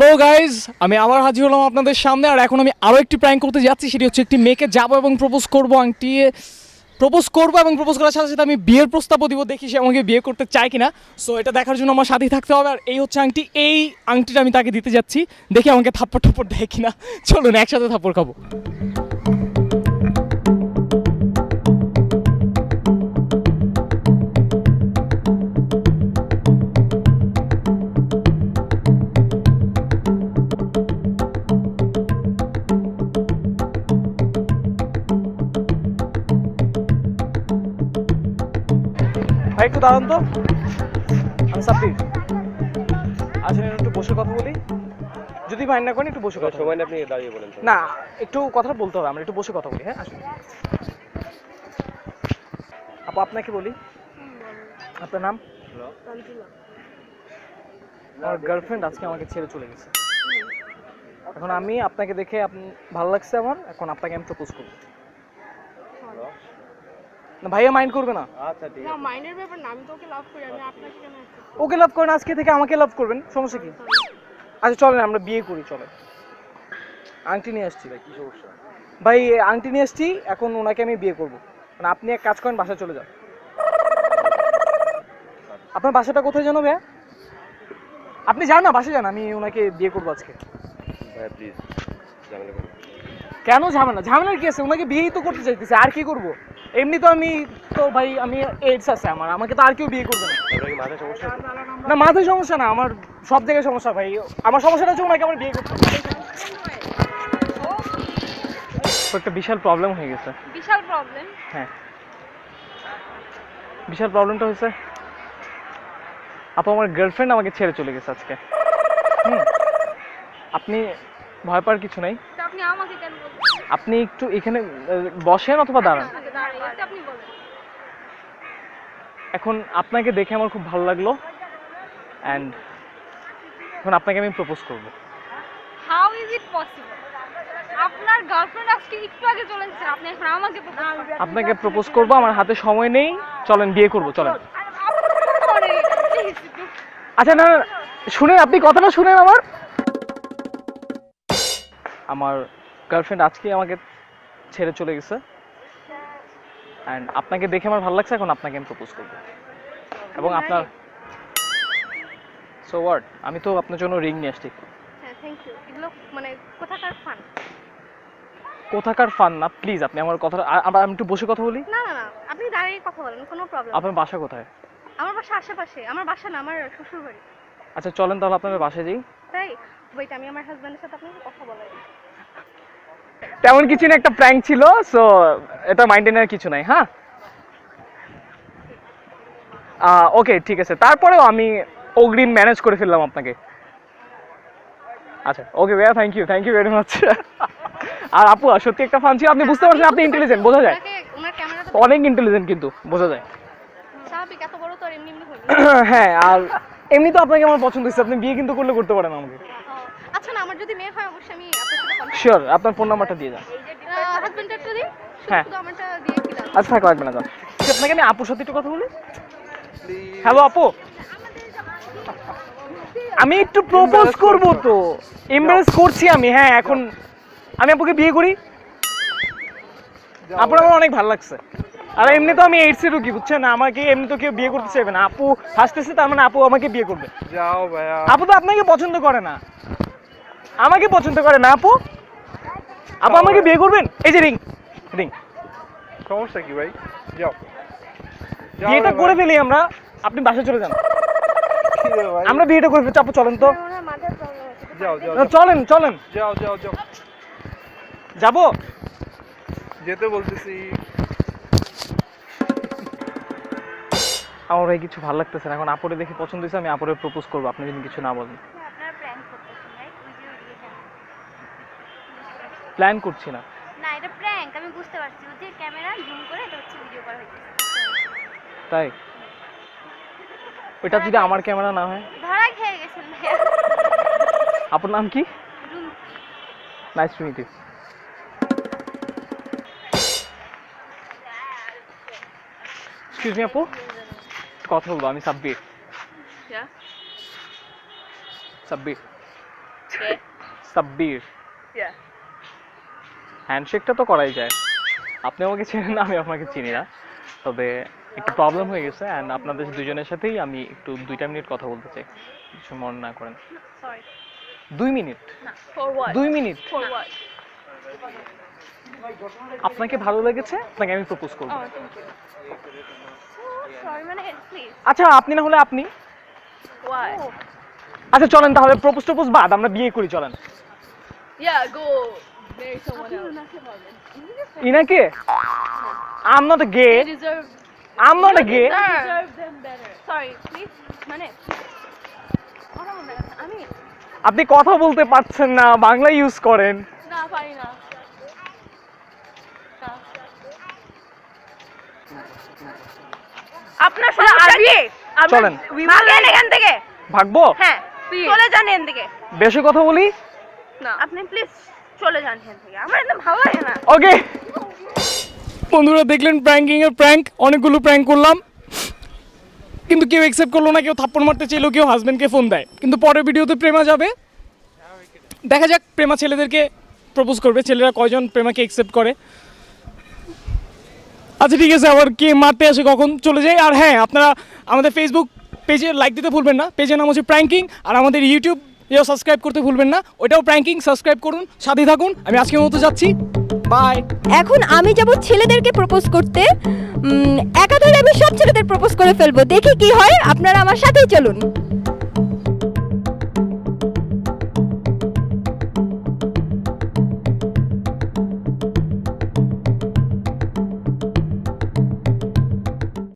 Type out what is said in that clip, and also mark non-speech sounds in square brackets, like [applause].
Hello guys আমি আবার হাজির হলাম আপনাদের সামনে, আর এখন আমি আরও একটি প্র্যাঙ্ক করতে যাচ্ছি। সেটি হচ্ছে একটি মেয়েকে যাব এবং প্রপোজ করব, আংটি। প্রপোজ করব এবং প্রপোজ করার সাথে সাথে আমি বিয়ের প্রস্তাবও দিব, দেখি সে আমাকে বিয়ে করতে চায় কিনা। সো এটা দেখার জন্য আমার সাথেই থাকতে হবে, আর এই হচ্ছে আংটি। এই আংটিটা আমি তাকে দিতে যাচ্ছি, দেখি আমাকে থাপ্পড় ঠাপ্পড় দেয় কিনা। চলুন, একসাথে থাপ্পড় খাব। ভাই, একটু দাঁড়ান তো। আমি সাব্বির। আচ্ছা একটু বসে কথা বলি। যদি ভাই না করেন, একটু বসে কথা। সময় আপনি দাঁড়িয়ে বলেন না, একটু কথা বলতে হবে আমরা, একটু বসে কথা বলি হ্যাঁ? আসুন। আপু, আপনাকে বলি। আপনার নাম? আমার গার্লফ্রেন্ড আজকে আমাকে ছেড়ে চলে গেছে। এখন আমি আপনাকে দেখে ভালো লাগছে আমার? এখন আপনাকে আমি প্রপোজ করব। না ভাইয়া মাইন্ড করবে না। আচ্ছা ঠিক না মাইন্ডের ব্যাপার না আমি তো ওকে লাভ করি আমি আপনাকে কেন ওকে লাভ করেন আজকে থেকে আমাকে লাভ করবেন সমস্যা কি? আচ্ছা চলেন আমরা বিয়ে করি চলেন। আংটি নিয়ে আসছি। ভাই কি সমস্যা? ভাই আংটি নিয়ে আসছি এখন ওনাকে আমি বিয়ে করব। মানে আপনি এক কাজ করেন বাসায় চলে যান। আপনার বাসাটা কোথায় জানো ভাইয়া? আপনি যান না বাসায় যান আমি ওনাকে বিয়ে করব আজকে। ভাই প্লিজ ঝামেলা কেন ঝামেলা? ঝামেলার কি আছে? ওনাকে বিয়েই তো করতে চাইতেছে আর কি করব? এমনি তো আমি তো ভাই আমি এইডস আছে আমার আমাকে তো আর কেউ বিয়ে করবে না। মাথায় সমস্যা না মাথায় সমস্যা না আমার সব জায়গায় সমস্যা ভাই। আমার সমস্যাটা হচ্ছে ওনাকে আমার বিয়ে করতে। একটা বিশাল প্রবলেম হয়ে গেছে। বিশাল প্রবলেম হ্যাঁ। বিশাল প্রবলেমটা হয়েছে আপু আমার গার্লফ্রেন্ড আমাকে ছেড়ে চলে গেছে আজকে। হুম। আপনি ভয় পাওয়ার কিছু নাই। আপনি আমাকে কেন আপনি একটু এখানে বসেন অথবা দাঁড়ান। আপনি বলেন। এখন আপনাকে দেখে আমার খুব ভালো লাগল অ্যান্ড এখন আপনাকে আমি প্রপোজ করব। হাউ ইজ ইট পসিবল আপনার গার্লফ্রেন্ড আজকে একটু আগে চলে এসেছে আপনি এখন আমাকে করছেন। আপনাকে প্রপোজ করব আমার হাতে সময় নেই চলেন বিয়ে করব চলেন। আচ্ছা না না, শুনেন আপনি কথাটা শুনেন আমার। আমার গার্লফ্রেন্ড আজকে আমাকে ছেড়ে চলে গেছে। অ্যান্ড আপনাকে দেখে আমার ভালো লাগছে এখন আপনাকে আমি প্রপোজ করব। এবং আপনার সো ওয়ার্ড আমি তো আপনার জন্য রিং নিয়ে আসছি। হ্যাঁ থ্যাংক ইউ এগুলো মানে কোথাকার ফান কোথাকার ফান না? প্লিজ আপনি আমার কথা আবার আমি একটু বসে কথা বলি? না না না আপনি দাঁড়িয়ে কথা বলেন কোনো প্রবলেম আপনার বাসা কোথায়? আমার বাসা আশেপাশে আমার বাসা না আমার শ্বশুর বাড়ি আচ্ছা চলেন তাহলে আপনার বাসায় যাই। তাই? ওইটা আমি আমার হাজব্যান্ডের সাথে আপনাকে কথা বলাই তেমন কিছু না একটা প্র্যাঙ্ক ছিল সো এটা মাইন্ডে নেওয়ার কিছু নাই হ্যাঁ? ওকে ঠিক আছে। তারপরেও আমি অগ্রিম ম্যানেজ করে ফেললাম আপনাকে। আচ্ছা ওকে ভাইয়া thank you thank you very much আর আপু সত্যি একটা ফান ছিল আপনি বুঝতে পারছেন আপনি ইন্টেলিজেন্ট বোঝা যায়। অনেক ইন্টেলিজেন্ট কিন্তু বোঝা যায়। [coughs] হ্যাঁ আর এমনি তো আপনাকে আমার পছন্দ হচ্ছে আপনি বিয়ে কিন্তু করলে করতে পারেন আমাকে। আচ্ছা না আমার যদি মেয়ে হয় অবশ্যই আমি শিওর আপনার ফোন নাম্বারটা দিয়ে যান হাজবেন্ডটা একটু দিন? হ্যাঁ। আচ্ছা থাক লাগবে না যান আপনাকে আমি আপুর সাথে একটু কথা বলি? হ্যালো আপু। আমি একটু প্রপোজ করব তো। এমব্রেস করছি আমি হ্যাঁ এখন আমি আপুকে বিয়ে করি। আপুর আমার অনেক ভালো লাগছে। আর এমনি তো আমি এইডস এর রুগী বুঝছেন? আমাকে এমনি তো কেউ বিয়ে করতে চাইবে না। আপু হাসতেছে তার মানে আপু আমাকে বিয়ে করবে। যাও ভাইয়া। আপু তো আপনাকে পছন্দ করে না। আমাকে পছন্দ করে না আপু? আপু আমাকে বিয়ে করবেন? এই যে রিং রিং সমস্যা কি ভাই? যাও। বিয়েটা করে ফেলি আমরা আপনি বাসায় চলে যান? আমরা বিয়েটা করে আপু চলেন তো। চলেন চলেন। যাও যাও যাও। যাব? যেতে বলতেছি। আমার ভাই কিছু ভালো লাগতেছে না এখন আপরে দেখে পছন্দ হয়েছে আমি আপরে প্রপোজ করব আপনি যদি কিছু না বলেন আপনার প্র্যাঙ্ক করতেছেন রাইট ওই যে ওইদিকে ক্যামেরা প্ল্যান করছি না। না এটা প্র্যাঙ্ক আমি বুঝতে পারছি। ওই যে ক্যামেরা জুম করে এটা হচ্ছে ভিডিও করা হয়েছে তাই? ওইটা যদি আমার ক্যামেরা না হয়? ধরা খেয়ে গেছেন আপনার নাম কি? Zoom nice to meet you excuse me আপু? কথা বলব আমি সাব্বির। সাব্বির। সাব্বির। Yeah. হ্যান্ডশেকটা তো করাই যায়। আপনি আমাকে চেনেন না আমি আপনাকে চিনি না। তবে একটু প্রবলেম হয়ে গেছে অ্যান্ড আপনাদের দুজনের সাথেই আমি একটু দুইটা মিনিট কথা বলতে চাই। কিছু মনে না করেন। দুই মিনিট দুই মিনিট আপনাকে ভালো লেগেছে? আপনাকে আমি প্রপোজ করব। Oh. Sorry, মানে. আচ্ছা আপনি না হলে আপনি? আচ্ছা চলেন তাহলে প্রপোজ টপোজ বাদ আমরা বিয়ে করি চলেন। Marry someone else. ইনাকে I'm not a gay You deserve. I'm not a gay You deserve them better. Sorry, please. মানে। আমি আপনি কথা বলতে পারছেন না বাংলা ইউজ করেন না পারি না না। আপনার সমস্যা কি চলেন। ভাগেন এখান থেকে ভাগবো হ্যাঁ চলে যান এখান থেকে বেশি কথা বলি না আপনি প্লিজ চলে যান এখান থেকে। আমার একদম ভালো লাগে না। ওকে বন্ধুরা, দেখলেন প্র্যাঙ্কিং এর প্র্যাঙ্ক অনেকগুলো প্র্যাঙ্ক করলাম। কিন্তু কেউ অ্যাকসেপ্ট করল না, কেউ থাপ্পড় মারতে চাইলো কেউ হাজবেন্ডকে ফোন দেয়। কিন্তু পরের ভিডিওতে প্রেমা যাবে। দেখা যাক, প্রেমা ছেলেদেরকে প্রপোজ করবে। ছেলেরা কয়জন প্রেমাকে অ্যাকসেপ্ট করে। আচ্ছা ঠিক আছে, আবার কে মারতে আসে, কখন চলে যায়। আর হ্যাঁ আপনারা আমাদের ফেসবুক পেজে লাইক দিতে ভুলবেন না। পেজের নাম হচ্ছে প্র্যাঙ্কিং আর আমাদের ইউটিউব ইয়েও সাবস্ক্রাইব করতে ভুলবেন না ওটাও প্র্যাঙ্কিং সাবস্ক্রাইব করুন সাথে থাকুন, আমি আজকের মতো যাচ্ছি বাই এখন আমি যাব ছেলেদেরকে প্রপোজ করতে একাধারে আমি সব ছেলেদের প্রপোজ করে ফেলব, দেখি কি হয়, আপনারা আমার সাথেই চলুন।